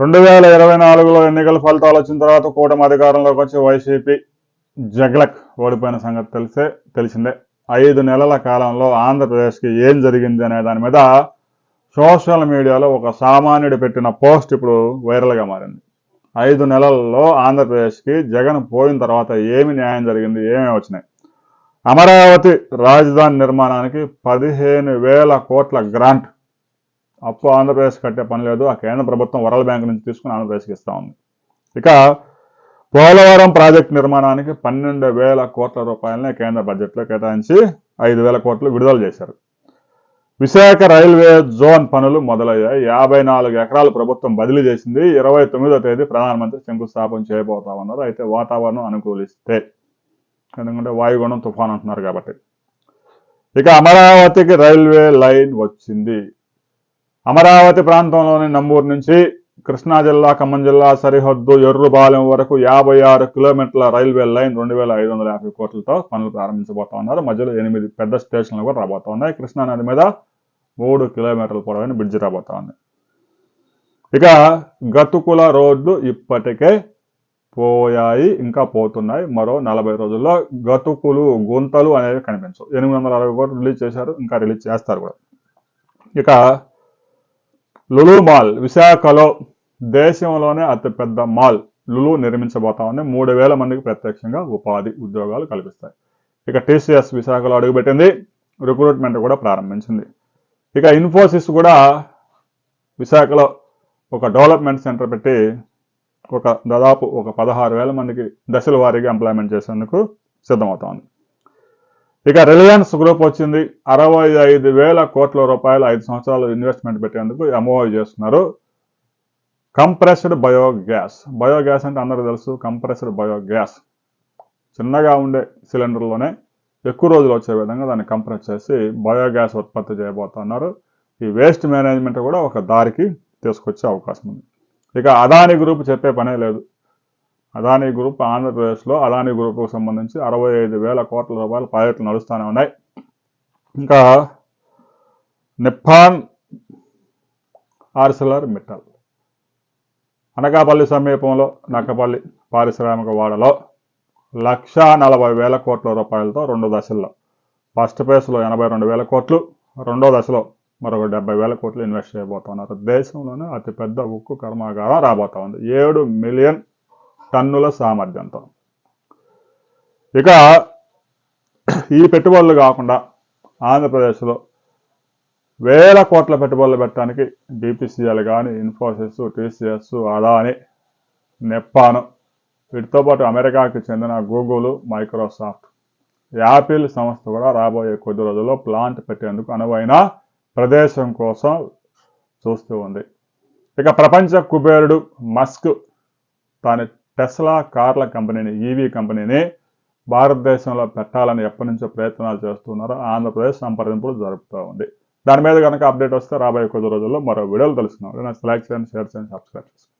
రెండు వేల ఇరవై నాలుగులో ఎన్నికల ఫలితాలు వచ్చిన తర్వాత కూటమి అధికారంలోకి వచ్చి వైసీపీ జగ్లక్ ఓడిపోయిన సంగతి తెలిసే తెలిసిందే. ఐదు నెలల కాలంలో ఆంధ్రప్రదేశ్కి ఏం జరిగింది అనే దాని మీద సోషల్ మీడియాలో ఒక సామాన్యుడు పెట్టిన పోస్ట్ ఇప్పుడు వైరల్గా మారింది. ఐదు నెలల్లో ఆంధ్రప్రదేశ్కి జగన్ పోయిన తర్వాత ఏమి న్యాయం జరిగింది ఏమేమి వచ్చినాయి? అమరావతి రాజధాని నిర్మాణానికి పదిహేను వేల కోట్ల గ్రాంట్ అప్పు ఆంధ్రప్రదేశ్ కట్టే పని లేదు. ఆ కేంద్ర ప్రభుత్వం వరల్డ్ బ్యాంక్ నుంచి తీసుకుని ఆంధ్రప్రదేశ్కి ఇస్తా ఉంది. ఇక పోలవరం ప్రాజెక్టు నిర్మాణానికి పన్నెండు వేల కోట్ల రూపాయలనే కేంద్ర బడ్జెట్లో కేటాయించి ఐదు వేల కోట్లు విడుదల చేశారు. విశాఖ రైల్వే జోన్ పనులు మొదలయ్యాయి. యాభై నాలుగు ఎకరాలు ప్రభుత్వం బదిలీ చేసింది. ఇరవై తొమ్మిదో తేదీ ప్రధానమంత్రి శంకుస్థాపన చేయబోతామన్నారు. అయితే వాతావరణం అనుకూలిస్తే ఎందుకంటే వాయుగుణం తుఫాన్ అంటున్నారు కాబట్టి. ఇక అమరావతికి రైల్వే లైన్ వచ్చింది. అమరావతి ప్రాంతంలోని నంబూరు నుంచి కృష్ణా జిల్లా ఖమ్మం జిల్లా సరిహద్దు ఎర్రుబాలెం వరకు యాభై ఆరు కిలోమీటర్ల రైల్వే లైన్ రెండు వేల ఐదు వందల యాభై కోట్లతో పనులు ప్రారంభించబోతా ఉన్నారు. మధ్యలో ఎనిమిది పెద్ద స్టేషన్లు కూడా రాబోతా ఉన్నాయి. కృష్ణా నది మీద మూడు కిలోమీటర్ల పొడవైన బ్రిడ్జి రాబోతా ఉంది. ఇక గతుకుల రోడ్లు ఇప్పటికే పోయాయి ఇంకా పోతున్నాయి. మరో నలభై రోజుల్లో గతుకులు గుంతలు అనేవి కనిపించవు. ఎనిమిది వందల అరవై కోట్లు రిలీజ్ చేశారు ఇంకా రిలీజ్ చేస్తారు కూడా. ఇక లులు మాల్ విశాఖలో దేశంలోనే అతిపెద్ద మాల్ లులు నిర్మించబోతా ఉంది మూడు వేల మందికి ప్రత్యక్షంగా ఉపాధి ఉద్యోగాలు కల్పిస్తాయి. ఇక టీసీఎస్ విశాఖలో అడుగుపెట్టింది రిక్రూట్మెంట్ కూడా ప్రారంభించింది. ఇక ఇన్ఫోసిస్ కూడా విశాఖలో ఒక డెవలప్మెంట్ సెంటర్ పెట్టి ఒక దాదాపు ఒక పదహారు వేల మందికి దశల వారీగా ఎంప్లాయ్మెంట్ చేసేందుకు సిద్ధమవుతా ఉంది ఇక రిలయన్స్ గ్రూప్ వచ్చింది. అరవై ఐదు వేల కోట్ల రూపాయలు ఐదు సంవత్సరాలు ఇన్వెస్ట్మెంట్ పెట్టేందుకు ఎంఓఐ చేస్తున్నారు. కంప్రెస్డ్ బయోగ్యాస్ బయోగ్యాస్ అంటే అందరికీ తెలుసు. కంప్రెస్డ్ బయోగ్యాస్ చిన్నగా ఉండే సిలిండర్లోనే ఎక్కువ రోజులు వచ్చే విధంగా దాన్ని కంప్రెస్ చేసి బయోగ్యాస్ ఉత్పత్తి చేయబోతున్నారు. ఈ వేస్ట్ మేనేజ్మెంట్ కూడా ఒక దారికి తీసుకొచ్చే అవకాశం ఉంది. ఇక అదాని గ్రూప్ చెప్పే పనే లేదు. అదానీ గ్రూప్ ఆంధ్రప్రదేశ్లో అదానీ గ్రూప్కు సంబంధించి అరవై ఐదు వేల కోట్ల రూపాయల ప్రాజెక్టులు నడుస్తూనే ఉన్నాయి. ఇంకా నిప్పాన్ ఆర్సిలర్ మిట్టల్. అనకాపల్లి సమీపంలో నక్కపల్లి పారిశ్రామిక వాడలో లక్ష నలభై వేల కోట్ల రూపాయలతో రెండు దశల్లో. ఫస్ట్ ఫేజ్లో ఎనభై రెండు వేల కోట్లు రెండో దశలో మరొక డెబ్బై వేల కోట్లు ఇన్వెస్ట్ చేయబోతున్నారు. దేశంలోనే అతిపెద్ద ఉక్కు కర్మాగారం రాబోతా ఉంది. ఏడు మిలియన్ టన్నుల సామర్థ్యంతో. ఇక ఈ పెట్టుబడులు కాకుండా ఆంధ్రప్రదేశ్లో వేల కోట్ల పెట్టుబడులు పెట్టడానికి బీపీసీఎల్ కానీ ఇన్ఫోసిస్ టీసీఎస్ అదాని నెప్పాను వీటితో పాటు అమెరికాకి చెందిన గూగుల్ మైక్రోసాఫ్ట్ యాపిల్ సంస్థ కూడా రాబోయే కొద్ది రోజుల్లో ప్లాంట్ పెట్టేందుకు అనువైన ప్రదేశం కోసం చూస్తూ ఉంది. ఇక ప్రపంచ కుబేరుడు మస్క్ తాను టెస్లా కార్ల కంపెనీని ఈవీ కంపెనీని భారతదేశంలో పెట్టాలని ఎప్పటి నుంచో ప్రయత్నాలు చేస్తున్నారో. ఆంధ్రప్రదేశ్ సంప్రదింపులు జరుపుతూ ఉంది. దాని మీద కనుక అప్డేట్ వస్తే రాబోయే కొద్ది రోజుల్లో మరో వీడియోలు తెలుసుకున్నాం లైక్ చేయండి షేర్ చేయండి సబ్స్క్రైబ్ చేసుకోండి.